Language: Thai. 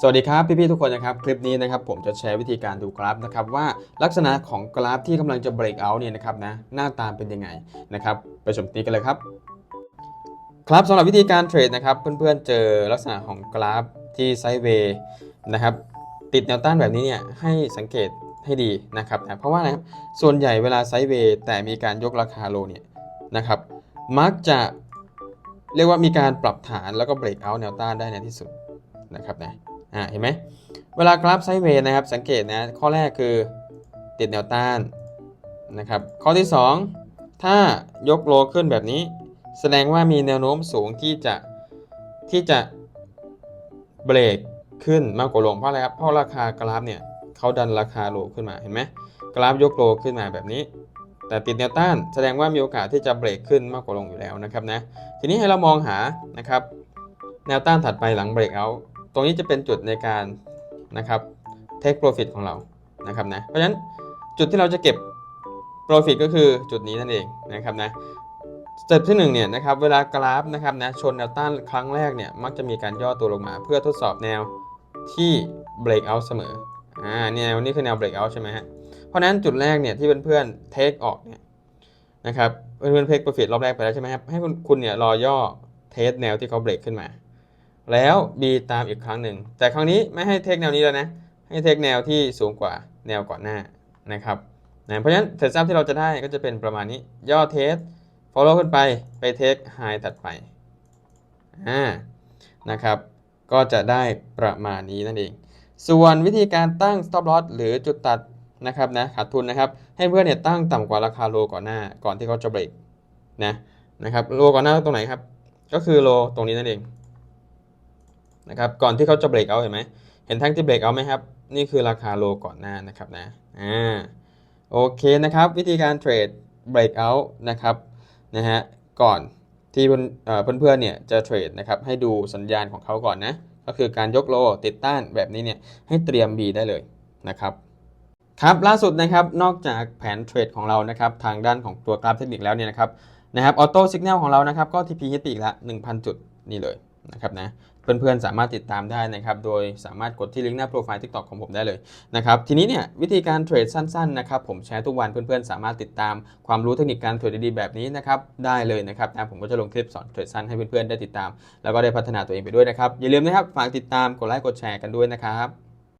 สวัสดีครับพี่ๆทุกคนนะครับคลิปนี้นะครับผมจะแชร์วิธีการดูกราฟนะครับว่าลักษณะของกราฟที่กำลังจะ break out เนี่ยนะครับนะหน้าตาเป็นยังไงนะครับไปชมนี้กันเลยครับ ครับสำหรับวิธีการเทรดนะครับเพื่อนๆเจอลักษณะของกราฟที่ไซด์เวย์นะครับติดแนวต้านแบบนี้เนี่ยให้สังเกตให้ดีนะครับนะเพราะว่าอะไรครับส่วนใหญ่เวลาไซด์เวย์แต่มีการยกราคาโลเนี่ยนะครับมักจะเรียกว่ามีการปรับฐานแล้วก็ break out แนวต้านได้ในที่สุด นะครับนะอ่าเห็นไหมเวลากราฟไซด์เวย์นะครับสังเกตนะข้อแรกคือติดแนวต้านนะครับข้อที่ 2 ถ้ายกโลขึ้นแบบนี้ แสดงว่ามีแนวโน้มสูงที่จะที่จะเบรกขึ้นมากกว่าลงเพราะอะไรครับเพราะราคากราฟเนี่ยเขาดันราคาโลขึ้นมาเห็นไหมกราฟยกโลขึ้นมาแบบนี้ แต่ติดแนวต้าน แสดงว่ามีโอกาสที่จะเบรกขึ้นมากกว่าลงอยู่แล้วนะครับนะทีนี้ให้เรามองหานะครับแนวต้านถัดไปหลังเบรกเอา ตรงนี้จะเป็นจุดในการนะครับ take profit ของเรานะครับนะเพราะฉะนั้นจุดที่เราจะเก็บ profit ก็คือจุดนี้นั่นเองนะครับนะสเต็ปที่1เนี่ยนะครับเวลากราฟนะครับนะชนแนวต้านครั้งแรกเนี่ยมักจะมีการย่อตัวลงมา เพื่อทดสอบแนวที่ break out เสมออ่าแนวนี้คือแนว break out ใช่ไหมฮะเพราะฉะนั้นจุดแรกเนี่ยที่เพื่อนๆ take ออกเนี่ยนะครับเพื่อนๆ take profit รอบแรกไปแล้วใช่ไหมครับให้คุณเนี่ยรอย่อเทสแนวที่เขา break ขึ้นมา แล้ว B ตามอีกครั้งหนึ่ง แต่ครั้งนี้ไม่ให้เทคแนวนี้แล้วนะ ให้เทคแนวที่สูงกว่าแนวก่อนหน้านะครับนะเพราะฉะนั้นเทรดซับที่เราจะได้ก็จะเป็นประมาณนี้ ย่อเทส follow ขึ้นไป ไปเทคไฮถัดไป อ่า นะครับ ก็จะได้ประมาณนี้นั่นเอง ส่วนวิธีการตั้ง stop loss หรือจุดตัดนะครับนะขาดทุนนะครับ ให้เพื่อนเนี่ยตั้งต่ำกว่าราคาโลก่อนหน้า ก่อนที่เขาจะเบรกนะ นะครับ โลก่อนหน้าตรงไหนครับ ก็คือโลตรงนี้นั่นเอง นะครับก่อนที่เขาจะเบรกเอาเห็นไหมเห็นทั้งที่เบรกเอาไหมครับ นี่คือราคาโลก่อนหน้านะครับนะอ่าโอเคนะครับ วิธีการเทรดเบรกเอานะครับนะฮะก่อนที่เพื่อนเพื่อนๆเนี่ยจะเทรดนะครับให้ดูสัญญาณของเขาก่อนนะก็คือการยกโลติดต้านแบบนี้เนี่ยให้เตรียม B ได้เลยนะครับครับล่าสุดนะครับนอกจากแผนเทรดของเรานะครับทางด้านของตัวกราฟเทคนิคแล้วเนี่ยนะครับนะครับออโต้สัญญาณของเรานะครับก็ TP ฮิตอีกละ1,000 จุดนี่เลย นะครับนะเพื่อนๆสามารถติดตามได้นะครับโดยสามารถกดที่ลิงก์หน้าโปรไฟล์ TikTok ของผมได้เลยนะครับทีนี้เนี่ยวิธีการเทรดสั้นๆนะครับผมแชร์ทุกวันเพื่อนๆ สามารถติดตามความรู้เทคนิคการเทรดดีๆแบบนี้นะครับได้เลยนะครับนะผมก็จะลงคลิปสอนเทรดสั้นให้เพื่อนๆได้ติดตาม แล้วก็ได้พัฒนาตัวเองไปด้วยนะครับอย่าลืมนะครับฝากติดตามกดไลค์กดแชร์กันด้วยนะครับ